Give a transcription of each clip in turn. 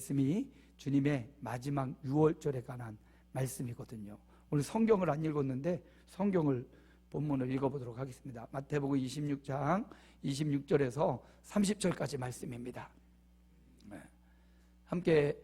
말씀이 주님의 마지막 유월절에 관한 말씀이거든요. 오늘 성경을 안 읽었는데 성경을 본문을 읽어보도록 하겠습니다. 마태복음 26장 26절에서 30절까지 말씀입니다. 네. 함께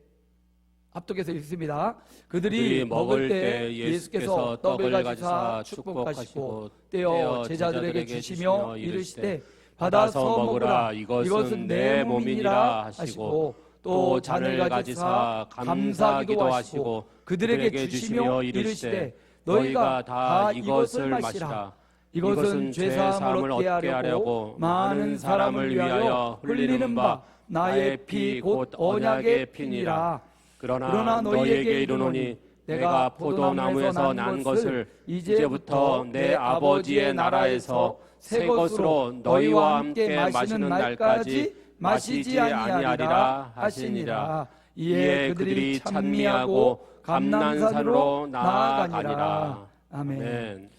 합독해서 읽습니다. 그들이 먹을 때 예수께서 떡을 가지사 축복하시고 떼어 제자들에게 주시며 이르시되 받아서 먹으라 이것은 내 몸이니라 하시고 또 잔을 가지사 감사기도 하시고 그들에게 주시며 이르시되 너희가 다 이것을 마시라. 이것은 죄사함을 얻게 하려고 많은 사람을 위하여 흘리는 바 나의 피 곧 언약의 피니라. 그러나 너희에게 이르노니 내가 포도나무에서 난 것을 이제부터 내 아버지의 나라에서 새 것으로 너희와 함께 마시는 날까지 마시지 아니하리라 하시니라 이에 그들이 찬미하고 감난산으로 나아가니라 아멘. 아멘.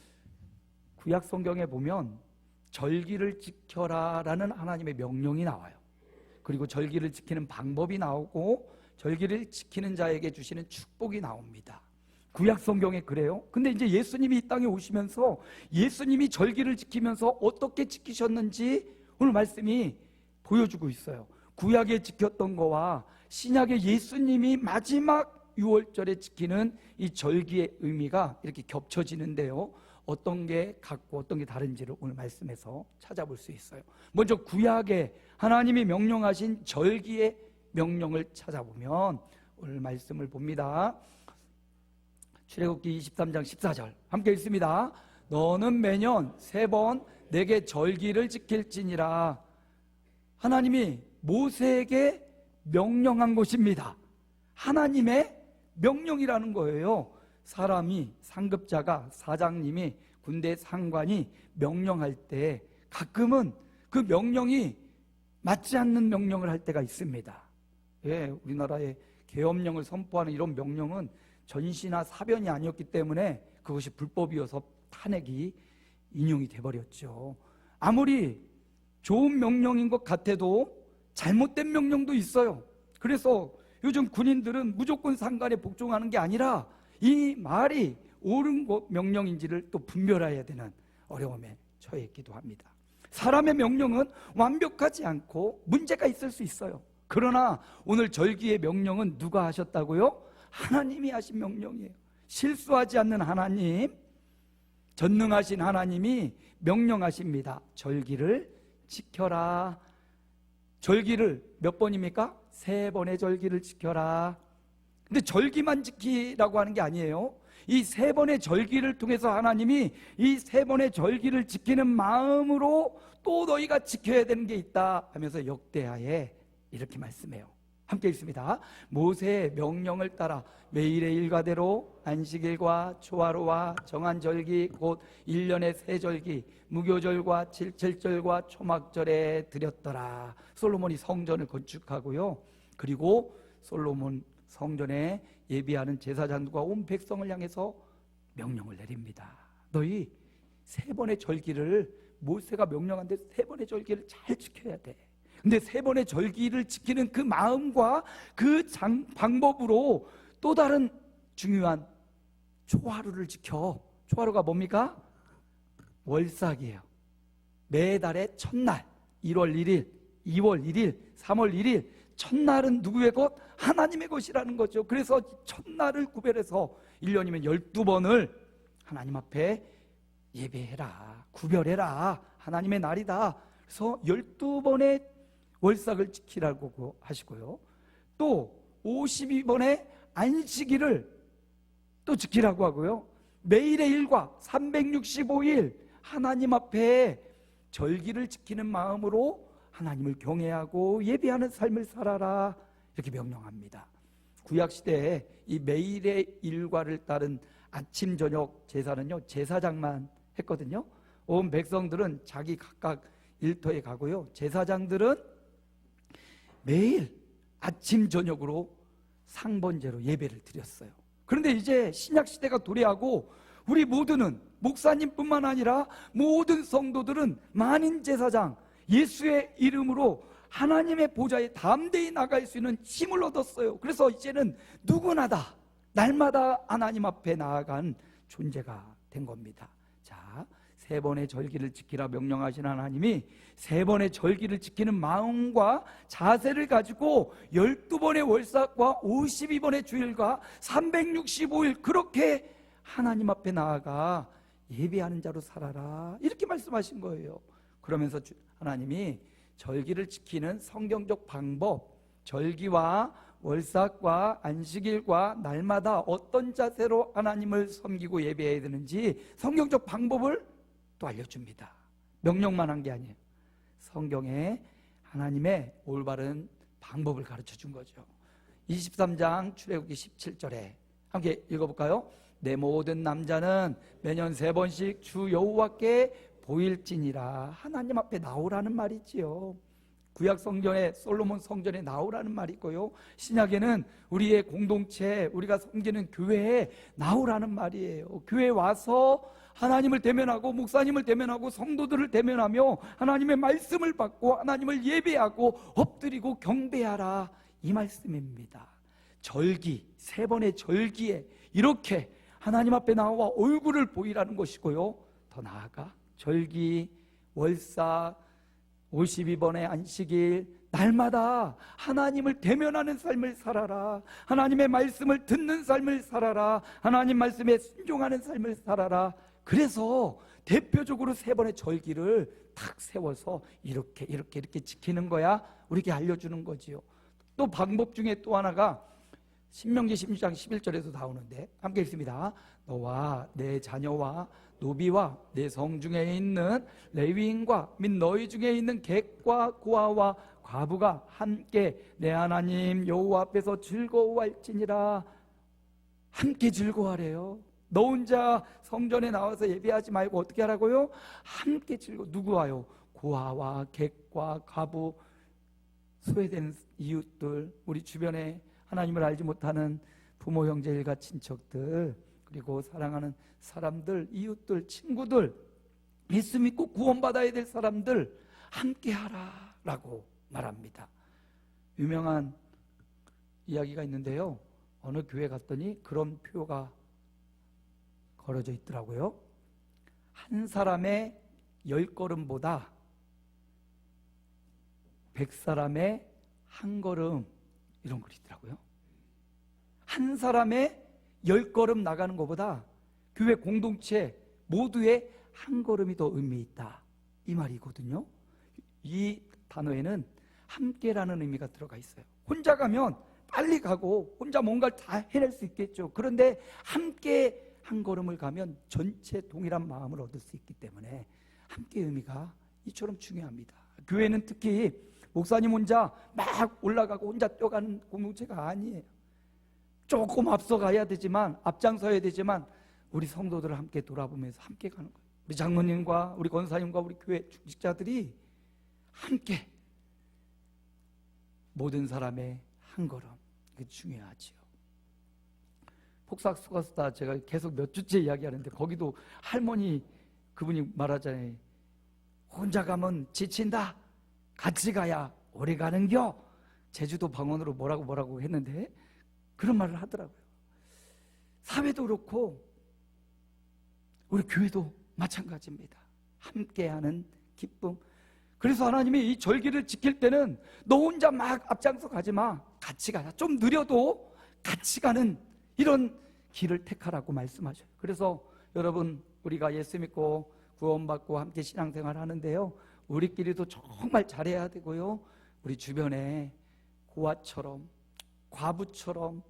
구약 성경에 보면 절기를 지켜라라는 하나님의 명령이 나와요. 그리고 절기를 지키는 방법이 나오고 절기를 지키는 자에게 주시는 축복이 나옵니다. 구약 성경에 그래요. 근데 이제 예수님이 이 땅에 오시면서 예수님이 절기를 지키면서 어떻게 지키셨는지 오늘 말씀이 보여주고 있어요. 구약에 지켰던 거와 신약의 예수님이 마지막 6월절에 지키는 이 절기의 의미가 이렇게 겹쳐지는데요. 어떤 게 같고 어떤 게 다른지를 오늘 말씀에서 찾아볼 수 있어요. 먼저 구약에 하나님이 명령하신 절기의 명령을 찾아보면 오늘 말씀을 봅니다. 출애굽기 23장 14절 함께 읽습니다. 너는 매년 세 번 내게 절기를 지킬지니라. 하나님이 모세에게 명령한 것입니다. 하나님의 명령이라는 거예요. 사람이 상급자가 사장님이 군대 상관이 명령할 때 가끔은 그 명령이 맞지 않는 명령을 할 때가 있습니다. 예, 우리나라의 계엄령을 선포하는 이런 명령은 전시나 사변이 아니었기 때문에 그것이 불법이어서 탄핵이 인용이 돼 버렸죠. 아무리 좋은 명령인 것 같아도 잘못된 명령도 있어요. 그래서 요즘 군인들은 무조건 상관에 복종하는 게 아니라 이 말이 옳은 것 명령인지를 또 분별해야 되는 어려움에 처해 있기도 합니다. 사람의 명령은 완벽하지 않고 문제가 있을 수 있어요. 그러나 오늘 절기의 명령은 누가 하셨다고요? 하나님이 하신 명령이에요. 실수하지 않는 하나님, 전능하신 하나님이 명령하십니다. 절기를 지켜라. 절기를 몇 번입니까? 세 번의 절기를 지켜라. 근데 절기만 지키라고 하는 게 아니에요. 이 세 번의 절기를 통해서 하나님이 이 세 번의 절기를 지키는 마음으로 또 너희가 지켜야 되는 게 있다 하면서 역대하에 이렇게 말씀해요. 함께 읽습니다. 모세의 명령을 따라 매일의 일과대로 안식일과 초하루와 정한 절기 곧 1년의 세 절기 무교절과 칠절과 초막절에 드렸더라. 솔로몬이 성전을 건축하고요. 그리고 솔로몬 성전에 예비하는 제사장들과 온 백성을 향해서 명령을 내립니다. 너희 세 번의 절기를 모세가 명령한 대세 번의 절기를 잘 지켜야 돼. 근데 세 번의 절기를 지키는 그 마음과 그 장, 방법으로 또 다른 중요한 초하루를 지켜. 초하루가 뭡니까? 월삭이에요. 매달의 첫날, 1월 1일, 2월 1일, 3월 1일, 첫날은 누구의 것? 하나님의 것이라는 거죠. 그래서 첫날을 구별해서 1년이면 12번을 하나님 앞에 예배해라. 구별해라. 하나님의 날이다. 그래서 12번의 월삭을 지키라고 하시고요. 또 52번의 안식일을 또 지키라고 하고요. 매일의 일과 365일 하나님 앞에 절기를 지키는 마음으로 하나님을 경외하고 예배하는 삶을 살아라 이렇게 명령합니다. 구약 시대에 이 매일의 일과를 따른 아침 저녁 제사는요 제사장만 했거든요. 온 백성들은 자기 각각 일터에 가고요. 제사장들은 매일 아침 저녁으로 상번제로 예배를 드렸어요. 그런데 이제 신약 시대가 도래하고 우리 모두는 목사님뿐만 아니라 모든 성도들은 만인 제사장 예수의 이름으로 하나님의 보좌에 담대히 나갈 수 있는 힘을 얻었어요. 그래서 이제는 누구나 다 날마다 하나님 앞에 나아간 존재가 된 겁니다. 자, 세 번의 절기를 지키라 명령하신 하나님이 세 번의 절기를 지키는 마음과 자세를 가지고 12번의 월삭과 52번의 주일과 365일 그렇게 하나님 앞에 나아가 예배하는 자로 살아라. 이렇게 말씀하신 거예요. 그러면서 주- 하나님이 절기를 지키는 성경적 방법, 절기와 월삭과 안식일과 날마다 어떤 자세로 하나님을 섬기고 예배해야 되는지 성경적 방법을 또 알려줍니다. 명령만 한 게 아니에요. 성경에 하나님의 올바른 방법을 가르쳐 준 거죠. 23장 출애굽기 17절에 함께 읽어볼까요? 내 모든 남자는 매년 세 번씩 주 여호와께 보일지니라 하나님 앞에 나오라는 말이지요. 구약 성전에 솔로몬 성전에 나오라는 말이 있고요. 신약에는 우리의 공동체, 우리가 섬기는 교회에 나오라는 말이에요. 교회 와서 하나님을 대면하고 목사님을 대면하고 성도들을 대면하며 하나님의 말씀을 받고 하나님을 예배하고 엎드리고 경배하라 이 말씀입니다. 절기 세 번의 절기에 이렇게 하나님 앞에 나와 얼굴을 보이라는 것이고요. 더 나아가 절기 월사 52번의 안식일 날마다 하나님을 대면하는 삶을 살아라. 하나님의 말씀을 듣는 삶을 살아라. 하나님 말씀에 순종하는 삶을 살아라. 그래서 대표적으로 세 번의 절기를 탁 세워서 이렇게 이렇게 이렇게 지키는 거야. 우리에게 알려주는 거지요. 또 방법 중에 또 하나가 신명기 16장 11절에서 나오는데 함께 읽습니다. 너와 내 자녀와 노비와 내 성 중에 있는 레위인과 및 너희 중에 있는 객과 고아와 과부가 함께 내 하나님 여호와 앞에서 즐거워할지니라 함께 즐거워하래요. 너 혼자 성전에 나와서 예배하지 말고 어떻게 하라고요? 함께 즐거 누구와요? 고아와 객과 과부 소외된 이웃들 우리 주변에 하나님을 알지 못하는 부모 형제 일가 친척들 그리고 사랑하는 사람들 이웃들 친구들 예수 믿고 구원받아야 될 사람들 함께 하라라고 말합니다. 유명한 이야기가 있는데요. 어느 교회 갔더니 그런 표가 걸어져 있더라고요. 한 사람의 열 걸음보다 백 사람의 한 걸음 이런 글이 있더라고요. 한 사람의 열 걸음 나가는 것보다 교회 공동체 모두의 한 걸음이 더 의미 있다. 이 말이거든요. 이 단어에는 함께라는 의미가 들어가 있어요. 혼자 가면 빨리 가고 혼자 뭔가를 다 해낼 수 있겠죠. 그런데 함께 한 걸음을 가면 전체 동일한 마음을 얻을 수 있기 때문에 함께 의미가 이처럼 중요합니다. 교회는 특히 목사님 혼자 막 올라가고 혼자 뛰어가는 공동체가 아니에요. 조금 앞서가야 되지만 앞장서야 되지만 우리 성도들을 함께 돌아보면서 함께 가는 거예요. 우리 장로님과 우리 권사님과 우리 교회 중직자들이 함께 모든 사람의 한 걸음 이게 중요하지요. 폭삭 속았다 제가 계속 몇 주째 이야기하는데 거기도 할머니 그분이 말하잖아요. 혼자 가면 지친다. 같이 가야 오래 가는겨. 제주도 방언으로 뭐라고 뭐라고 했는데 그런 말을 하더라고요. 사회도 그렇고 우리 교회도 마찬가지입니다. 함께하는 기쁨. 그래서 하나님이 이 절기를 지킬 때는 너 혼자 막 앞장서 가지 마. 같이 가자. 좀 느려도 같이 가는 이런 길을 택하라고 말씀하셔요. 그래서 여러분 우리가 예수 믿고 구원받고 함께 신앙생활 하는데요. 우리끼리도 정말 잘해야 되고요. 우리 주변에 고아처럼 과부처럼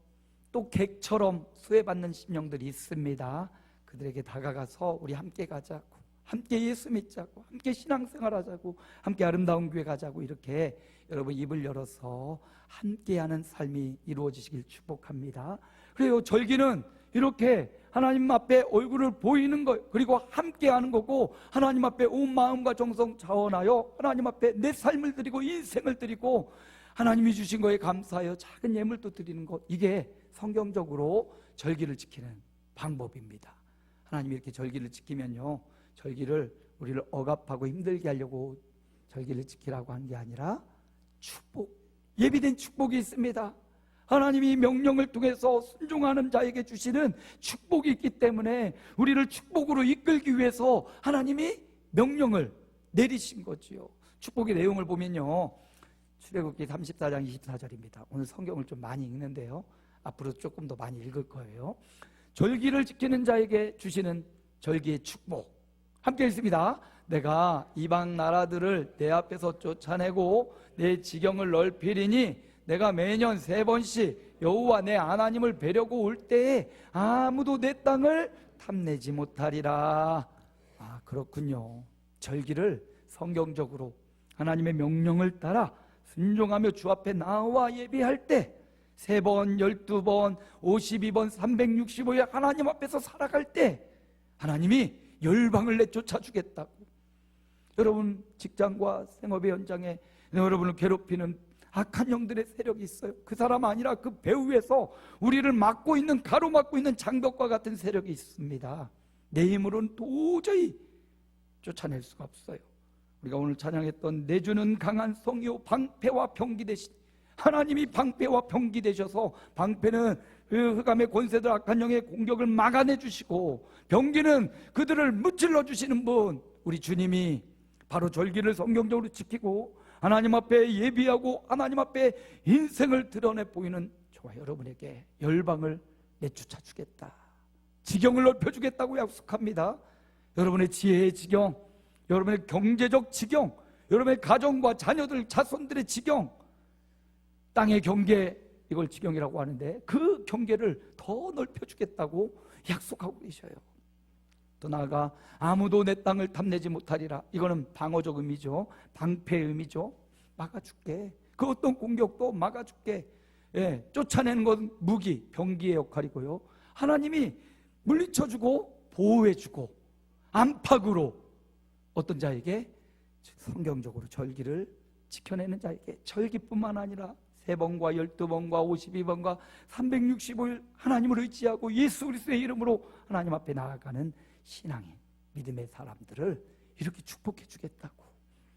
또 객처럼 수혜받는 심령들이 있습니다. 그들에게 다가가서 우리 함께 가자고 함께 예수 믿자고 함께 신앙생활 하자고 함께 아름다운 교회 가자고 이렇게 여러분 입을 열어서 함께하는 삶이 이루어지시길 축복합니다. 그래요 절기는 이렇게 하나님 앞에 얼굴을 보이는 것 그리고 함께 하는 거고 하나님 앞에 온 마음과 정성 자원하여 하나님 앞에 내 삶을 드리고 인생을 드리고 하나님이 주신 거에 감사하여 작은 예물도 드리는 것 이게 성경적으로 절기를 지키는 방법입니다. 하나님이 이렇게 절기를 지키면요 절기를 우리를 억압하고 힘들게 하려고 절기를 지키라고 한 게 아니라 축복, 예비된 축복이 있습니다. 하나님이 명령을 통해서 순종하는 자에게 주시는 축복이 있기 때문에 우리를 축복으로 이끌기 위해서 하나님이 명령을 내리신 거지요. 축복의 내용을 보면요. 출애굽기 34장 24절입니다. 오늘 성경을 좀 많이 읽는데요. 앞으로 조금 더 많이 읽을 거예요. 절기를 지키는 자에게 주시는 절기의 축복. 함께 읽습니다. 내가 이방 나라들을 내 앞에서 쫓아내고 내 지경을 넓히리니 내가 매년 세 번씩 여호와 내 하나님을 뵈려고 올 때에 아무도 내 땅을 탐내지 못하리라. 아 그렇군요. 절기를 성경적으로 하나님의 명령을 따라 순종하며 주 앞에 나와 예비할 때 세 번, 열두 번, 오십이 번, 삼백육십오일 하나님 앞에서 살아갈 때 하나님이 열방을 내쫓아 주겠다고. 여러분 직장과 생업의 현장에 여러분을 괴롭히는 악한 영들의 세력이 있어요. 그 사람 아니라 그 배후에서 우리를 막고 있는 가로막고 있는 장벽과 같은 세력이 있습니다. 내 힘으로는 도저히 쫓아낼 수가 없어요. 우리가 오늘 찬양했던 내주는 강한 성이요 방패와 병기 대신 하나님이 방패와 병기 되셔서 방패는 그 흑암의 권세들 악한 영의 공격을 막아내 주시고 병기는 그들을 무찔러 주시는 분 우리 주님이 바로 절기를 성경적으로 지키고 하나님 앞에 예비하고 하나님 앞에 인생을 드러내 보이는 저와 여러분에게 열방을 내쫓아 주겠다. 지경을 넓혀 주겠다고 약속합니다. 여러분의 지혜의 지경, 여러분의 경제적 지경, 여러분의 가정과 자녀들, 자손들의 지경, 땅의 경계 이걸 지경이라고 하는데 그 경계를 더 넓혀 주겠다고 약속하고 계셔요. 또 나아가 아무도 내 땅을 탐내지 못하리라. 이거는 방어적 의미죠. 방패의 의미죠. 막아줄게. 그 어떤 공격도 막아줄게. 예, 쫓아내는 건 무기, 병기의 역할이고요. 하나님이 물리쳐주고 보호해주고 안팎으로 어떤 자에게 성경적으로 절기를 지켜내는 자에게 절기뿐만 아니라 세 번과 열두 번과 오십이 번과 365일 하나님을 의지하고 예수 그리스도의 이름으로 하나님 앞에 나아가는 신앙인 믿음의 사람들을 이렇게 축복해 주겠다고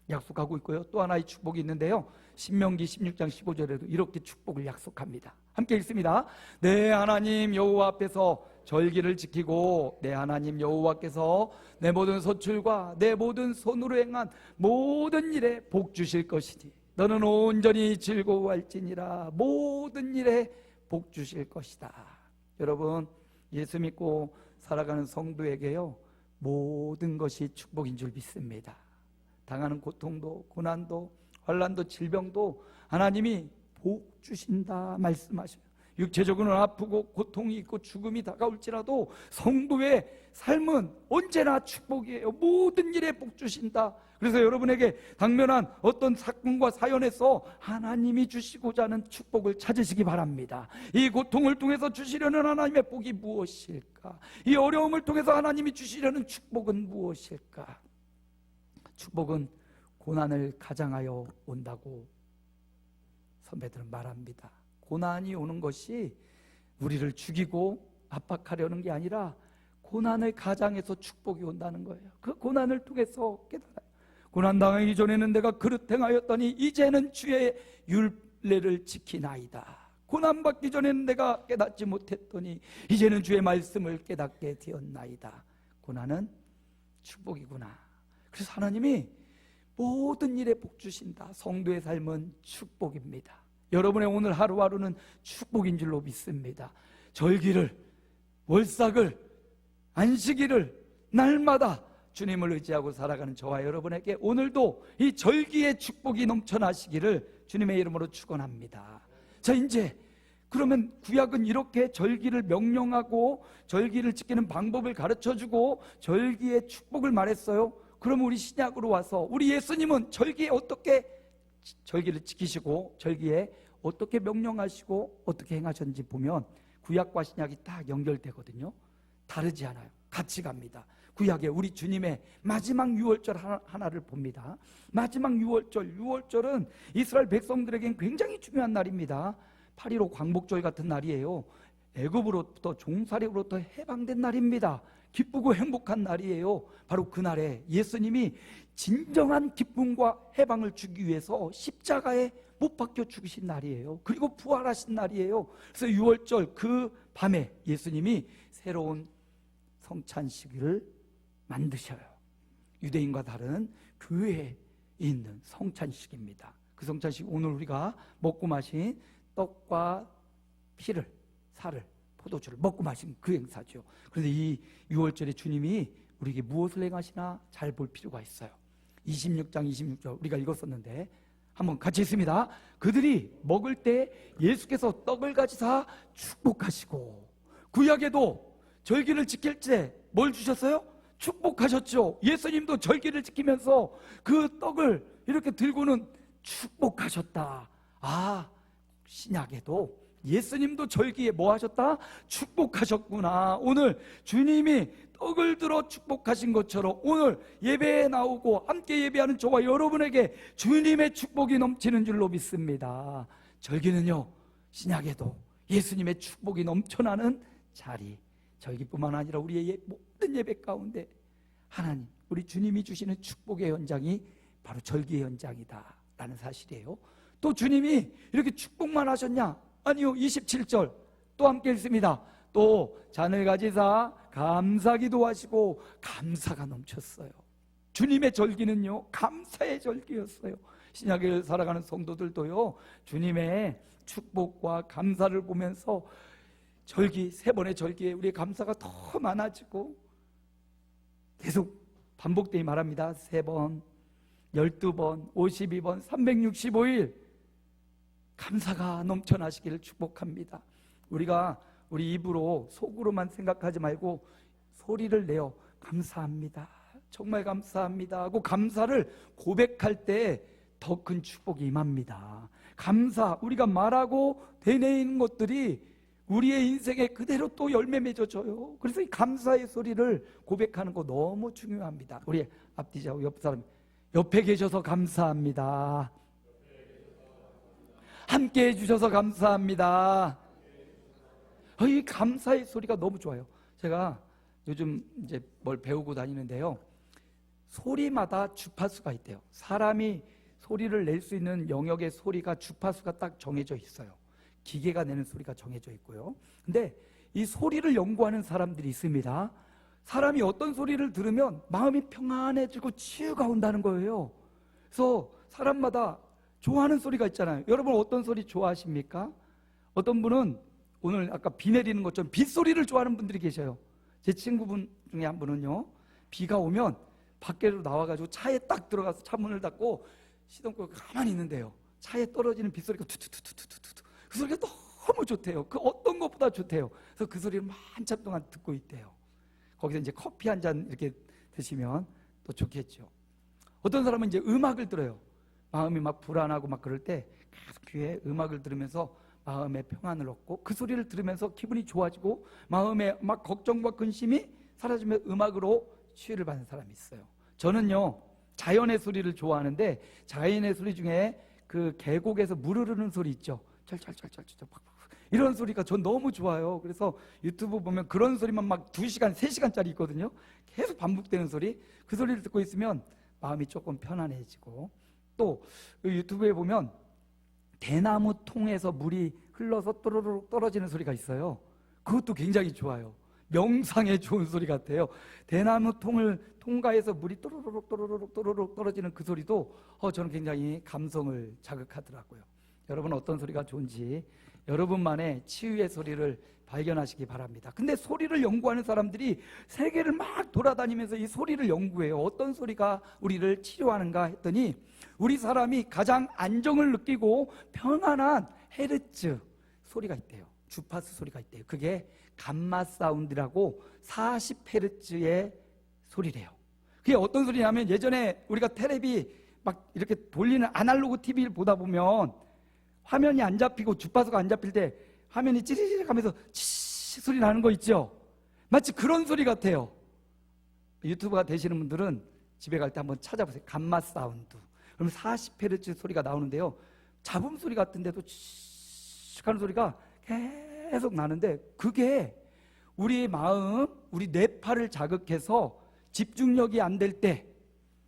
약속하고 있고요. 또 하나의 축복이 있는데요. 신명기 16장 15절에도 이렇게 축복을 약속합니다. 함께 읽습니다. 내 하나님 여호와 앞에서 절기를 지키고 내 하나님 여호와께서 내 모든 소출과 내 모든 손으로 행한 모든 일에 복 주실 것이니 너는 온전히 즐거워할지니라 모든 일에 복 주실 것이다. 여러분 예수 믿고 살아가는 성도에게요 모든 것이 축복인 줄 믿습니다. 당하는 고통도 고난도 환란도 질병도 하나님이 복 주신다 말씀하셔요. 육체적으로는 아프고 고통이 있고 죽음이 다가올지라도 성도의 삶은 언제나 축복이에요. 모든 일에 복 주신다. 그래서 여러분에게 당면한 어떤 사건과 사연에서 하나님이 주시고자 하는 축복을 찾으시기 바랍니다. 이 고통을 통해서 주시려는 하나님의 복이 무엇일까? 이 어려움을 통해서 하나님이 주시려는 축복은 무엇일까? 축복은 고난을 가장하여 온다고 선배들은 말합니다. 고난이 오는 것이 우리를 죽이고 압박하려는 게 아니라 고난을 가장해서 축복이 온다는 거예요. 그 고난을 통해서 깨달아요. 고난 당하기 전에는 내가 그릇 행하였더니 이제는 주의 율례를 지키나이다. 고난 받기 전에는 내가 깨닫지 못했더니 이제는 주의 말씀을 깨닫게 되었나이다. 고난은 축복이구나. 그래서 하나님이 모든 일에 복 주신다. 성도의 삶은 축복입니다. 여러분의 오늘 하루하루는 축복인 줄로 믿습니다. 절기를, 월삭을, 안식일을 날마다 주님을 의지하고 살아가는 저와 여러분에게 오늘도 이 절기의 축복이 넘쳐나시기를 주님의 이름으로 축원합니다. 자, 이제 그러면 구약은 이렇게 절기를 명령하고 절기를 지키는 방법을 가르쳐 주고 절기의 축복을 말했어요. 그럼 우리 신약으로 와서 우리 예수님은 절기에 어떻게 절기를 지키시고 절기에 어떻게 명령하시고 어떻게 행하셨는지 보면 구약과 신약이 딱 연결되거든요. 다르지 않아요. 같이 갑니다. 구약에 우리 주님의 마지막 유월절 하나, 하나 를 봅니다. 마지막 유월절, 유월절은 이스라엘 백성들에겐 굉장히 중요한 날입니다. 8.15 광복절 같은 날이에요. 애굽으로부터 종살이로부터 해방된 날입니다. 기쁘고 행복한 날이에요. 바로 그 날에 예수님이 진정한 기쁨과 해방을 주기 위해서 십자가에 못 박혀 죽으신 날이에요. 그리고 부활하신 날이에요. 그래서 6월절 그 밤에 예수님이 새로운 성찬식을 만드셔요. 유대인과 다른 교회에 있는 성찬식입니다. 그 성찬식 오늘 우리가 먹고 마신 떡과 피를 살을 포도주를 먹고 마신 그 행사죠. 그런데 이 6월절에 주님이 우리에게 무엇을 행하시나 잘 볼 필요가 있어요. 26장 26절 우리가 읽었었는데 한번 같이 있습니다. 그들이 먹을 때 예수께서 떡을 가지사 축복하시고 구약에도 절기를 지킬 때 뭘 주셨어요? 축복하셨죠. 예수님도 절기를 지키면서 그 떡을 이렇게 들고는 축복하셨다. 아, 신약에도 예수님도 절기에 뭐 하셨다? 축복하셨구나. 오늘 주님이 떡을 들어 축복하신 것처럼 오늘 예배에 나오고 함께 예배하는 저와 여러분에게 주님의 축복이 넘치는 줄로 믿습니다. 절기는요, 신약에도 예수님의 축복이 넘쳐나는 자리. 절기뿐만 아니라 우리의 예- 모든 예배 가운데 하나님, 우리 주님이 주시는 축복의 현장이 바로 절기의 현장이다라는 사실이에요. 또 주님이 이렇게 축복만 하셨냐? 아니요. 27절 또 함께 읽습니다. 또 잔을 가지사 감사기도 하시고 감사가 넘쳤어요. 주님의 절기는요. 감사의 절기였어요. 신약을 살아가는 성도들도요. 주님의 축복과 감사를 보면서 절기 세 번의 절기에 우리의 감사가 더 많아지고 계속 반복되이 말합니다. 세 번, 열두 번, 오십이 번, 365일 감사가 넘쳐나시기를 축복합니다. 우리가 우리 입으로 속으로만 생각하지 말고 소리를 내어 감사합니다. 정말 감사합니다. 하고 감사를 고백할 때 더 큰 축복이 임합니다. 감사, 우리가 말하고 되뇌이는 것들이 우리의 인생에 그대로 또 열매 맺어져요. 그래서 이 감사의 소리를 고백하는 거 너무 중요합니다. 우리 앞뒤자고 옆 사람 옆에 계셔서 감사합니다. 함께 해주셔서 감사합니다. 어, 이 감사의 소리가 너무 좋아요. 제가 요즘 이제 뭘 배우고 다니는데요. 소리마다 주파수가 있대요. 사람이 소리를 낼 수 있는 영역의 소리가 주파수가 딱 정해져 있어요. 기계가 내는 소리가 정해져 있고요. 근데 이 소리를 연구하는 사람들이 있습니다. 사람이 어떤 소리를 들으면 마음이 평안해지고 치유가 온다는 거예요. 그래서 사람마다 좋아하는 소리가 있잖아요. 여러분 어떤 소리 좋아하십니까? 어떤 분은 오늘 아까 비 내리는 것처럼 빗소리를 좋아하는 분들이 계셔요. 제 친구분 중에 한 분은요. 비가 오면 밖으로 나와가지고 차에 딱 들어가서 차 문을 닫고 시동 끄고 가만히 있는데요. 차에 떨어지는 빗소리가 투투투투투투투 그 소리가 너무 좋대요. 그 어떤 것보다 좋대요. 그래서 그 소리를 한참 동안 듣고 있대요. 거기서 이제 커피 한 잔 이렇게 드시면 또 좋겠죠. 어떤 사람은 이제 음악을 들어요. 마음이 막 불안하고 막 그럴 때 계속 귀에 음악을 들으면서 마음의 평안을 얻고 그 소리를 들으면서 기분이 좋아지고 마음에 막 걱정과 근심이 사라지면 음악으로 치유를 받는 사람이 있어요. 저는요 자연의 소리를 좋아하는데 자연의 소리 중에 그 계곡에서 물 흐르는 소리 있죠. 팍팍 이런 소리가 전 너무 좋아요. 그래서 유튜브 보면 그런 소리만 막 2시간, 3시간짜리 있거든요. 계속 반복되는 소리. 그 소리를 듣고 있으면 마음이 조금 편안해지고 또그 유튜브에 보면 대나무 통에서 물이 흘러서 또르륵 떨어지는 소리가 있어요. 그것도 굉장히 좋아요. 명상에 좋은 소리 같아요. 대나무 통을 통과해서 물이 또르륵 또르륵 또르륵 떨어지는 그 소리도 어, 저는 굉장히 감성을 자극하더라고요. 여러분 어떤 소리가 좋은지 여러분만의 치유의 소리를 발견하시기 바랍니다. 근데 소리를 연구하는 사람들이 세계를 막 돌아다니면서 이 소리를 연구해요. 어떤 소리가 우리를 치료하는가 했더니 우리 사람이 가장 안정을 느끼고 평안한 헤르츠 소리가 있대요. 주파수 소리가 있대요. 그게 감마 사운드라고 40헤르츠의 소리래요. 그게 어떤 소리냐면 예전에 우리가 테레비 막 이렇게 돌리는 아날로그 TV를 보다 보면 화면이 안 잡히고 주파수가 안 잡힐 때 화면이 찌릿찌릿 하면서 치 소리 나는 거 있죠? 마치 그런 소리 같아요. 유튜브가 되시는 분들은 집에 갈 때 한번 찾아보세요. 감마 사운드. 그럼 40헤르츠 소리가 나오는데요. 잡음 소리 같은데도 치 하는 소리가 계속 나는데 그게 우리 마음, 우리 뇌파를 자극해서 집중력이 안 될 때,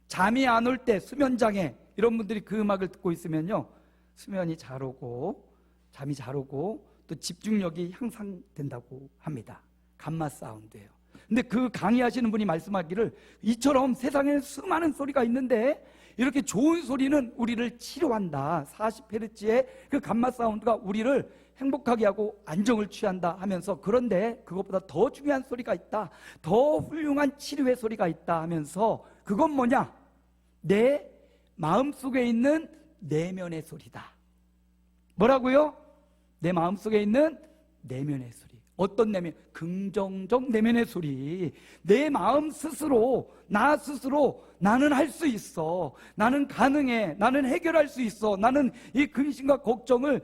잠이 안 올 때, 수면장애, 이런 분들이 그 음악을 듣고 있으면요. 수면이 잘 오고, 잠이 잘 오고, 또 집중력이 향상된다고 합니다. 감마 사운드예요. 근데 그 강의하시는 분이 말씀하기를 이처럼 세상에 수많은 소리가 있는데 이렇게 좋은 소리는 우리를 치료한다. 40헤르츠의 그 감마 사운드가 우리를 행복하게 하고 안정을 취한다 하면서 그런데 그것보다 더 중요한 소리가 있다. 더 훌륭한 치료의 소리가 있다 하면서 그건 뭐냐? 내 마음속에 있는 내면의 소리다. 뭐라고요? 내 마음속에 있는 내면의 소리. 어떤 내면? 긍정적 내면의 소리. 내 마음 스스로, 나 스스로 나는 할 수 있어. 나는 가능해. 나는 해결할 수 있어. 나는 이 근심과 걱정을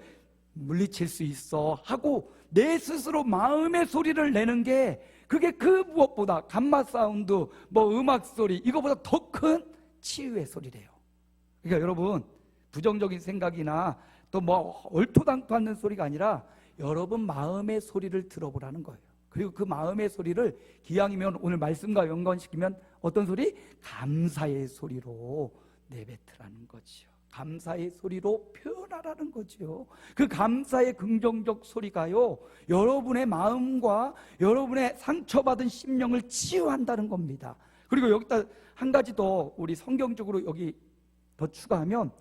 물리칠 수 있어. 하고 내 스스로 마음의 소리를 내는 게 그게 그 무엇보다 감마 사운드, 뭐 음악 소리, 이거보다 더 큰 치유의 소리래요. 그러니까 여러분, 부정적인 생각이나 또 뭐 얼토당토하는 소리가 아니라 여러분 마음의 소리를 들어보라는 거예요. 그리고 그 마음의 소리를 기왕이면 오늘 말씀과 연관시키면 어떤 소리? 감사의 소리로 내뱉으라는 거지요. 감사의 소리로 표현하라는 거지요. 그 감사의 긍정적 소리가요, 여러분의 마음과 여러분의 상처받은 심령을 치유한다는 겁니다. 그리고 여기다 한 가지 더 우리 성경적으로 여기 더 추가하면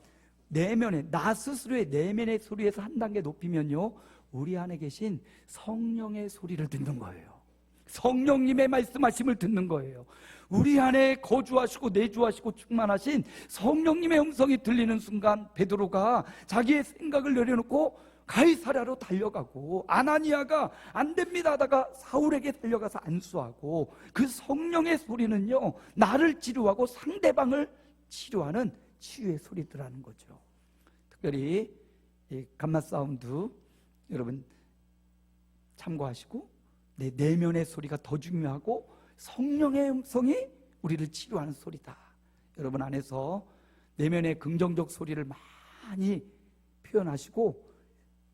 내면의 나 스스로의 내면의 소리에서 한 단계 높이면요 우리 안에 계신 성령의 소리를 듣는 거예요. 성령님의 말씀하심을 듣는 거예요. 우리 안에 거주하시고 내주하시고 충만하신 성령님의 음성이 들리는 순간 베드로가 자기의 생각을 내려놓고 가이사랴로 달려가고 아나니아가 안 됩니다 하다가 사울에게 달려가서 안수하고 그 성령의 소리는요 나를 치료하고 상대방을 치료하는 치유의 소리들하는 거죠. 특별히 이 감마 사운드 여러분 참고하시고 내 내면의 소리가 더 중요하고 성령의 음성이 우리를 치료하는 소리다. 여러분 안에서 내면의 긍정적 소리를 많이 표현하시고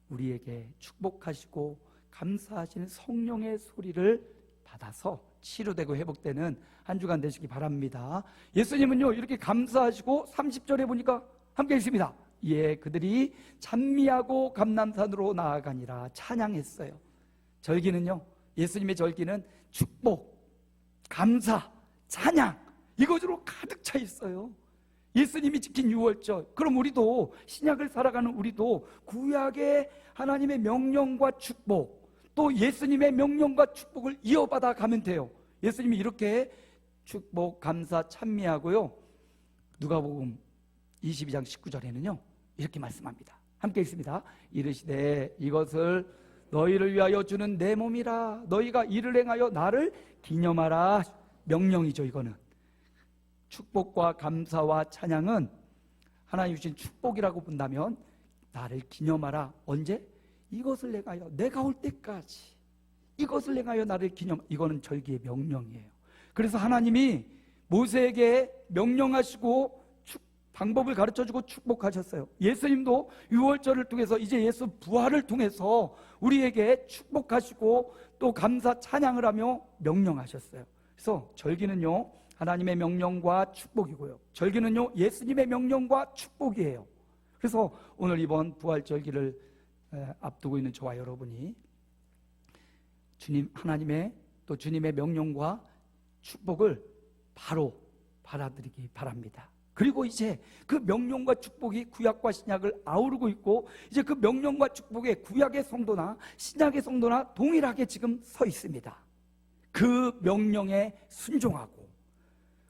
우리에게 축복하시고 감사하시는 성령의 소리를 받아서 치료되고 회복되는 한 주간 되시기 바랍니다. 예수님은요, 이렇게 감사하시고 30절에 보니까 함께 있습니다. 예, 그들이 찬미하고 감남산으로 나아가니라 찬양했어요. 절기는요, 예수님의 절기는 축복, 감사, 찬양, 이것으로 가득 차 있어요. 예수님이 지킨 유월절. 그럼 우리도 신약을 살아가는 우리도 구약의 하나님의 명령과 축복, 또 예수님의 명령과 축복을 이어받아 가면 돼요. 예수님이 이렇게 축복, 감사, 찬미하고요. 누가복음 22장 19절에는요. 이렇게 말씀합니다. 함께 있습니다. 이르시되 이것을 너희를 위하여 주는 내 몸이라 너희가 이를 행하여 나를 기념하라 명령이죠 이거는 축복과 감사와 찬양은 하나님 주신 축복이라고 본다면 나를 기념하라 언제 이것을 내가요 내가 올 때까지 이것을 행하여 나를 기념 이거는 절기의 명령이에요 그래서 하나님이 모세에게 명령하시고 축- 방법을 가르쳐 주고 축복하셨어요. 예수님도 유월절을 통해서 이제 예수 부활을 통해서 우리에게 축복하시고 또 감사 찬양을 하며 명령하셨어요. 그래서 절기는요 하나님의 명령과 축복이고요. 절기는요 예수님의 명령과 축복이에요. 그래서 오늘 이번 부활절기를 에, 앞두고 있는 저와 여러분이 주님 하나님의 또 주님의 명령과 축복을 바로 받아들이기 바랍니다. 그리고 이제 그 명령과 축복이 구약과 신약을 아우르고 있고 이제 그 명령과 축복에 구약의 성도나 신약의 성도나 동일하게 지금 서 있습니다. 그 명령에 순종하고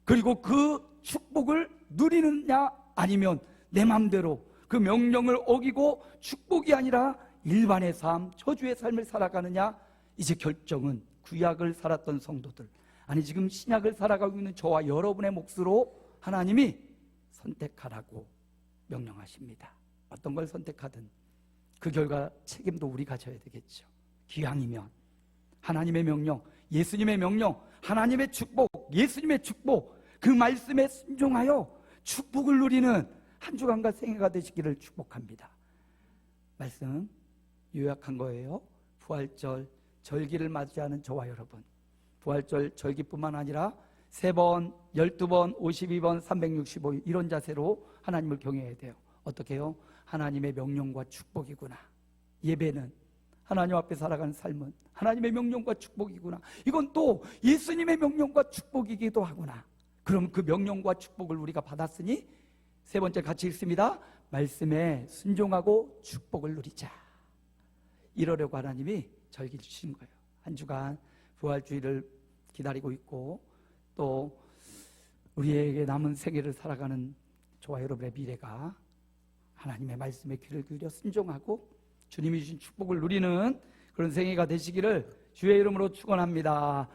그리고 그 축복을 누리느냐 아니면 내 마음대로 그 명령을 어기고 축복이 아니라 일반의 삶, 저주의 삶을 살아가느냐 이제 결정은 구약을 살았던 성도들 아니 지금 신약을 살아가고 있는 저와 여러분의 몫으로 하나님이 선택하라고 명령하십니다. 어떤 걸 선택하든 그 결과 책임도 우리 가 져야 되겠죠. 기왕이면 하나님의 명령, 예수님의 명령, 하나님의 축복, 예수님의 축복, 그 말씀에 순종하여 축복을 누리는 한 주간과 생애가 되시기를 축복합니다. 말씀 요약한 거예요. 부활절 절기를 맞이하는 저와 여러분 부활절 절기뿐만 아니라 세 번, 열두 번, 오십이 번, 삼백육십오 이런 자세로 하나님을 경외해야 돼요. 어떻게 해요? 하나님의 명령과 축복이구나. 예배는 하나님 앞에 살아가는 삶은 하나님의 명령과 축복이구나. 이건 또 예수님의 명령과 축복이기도 하구나. 그럼 그 명령과 축복을 우리가 받았으니 세 번째 같이 읽습니다. 말씀에 순종하고 축복을 누리자. 이러려고 하나님이 절기 주신 거예요. 한 주간 부활주의를 기다리고 있고 또 우리에게 남은 생애를 살아가는 저와 여러분의 미래가 하나님의 말씀에 귀를 기울여 순종하고 주님이 주신 축복을 누리는 그런 생애가 되시기를 주의 이름으로 축원합니다.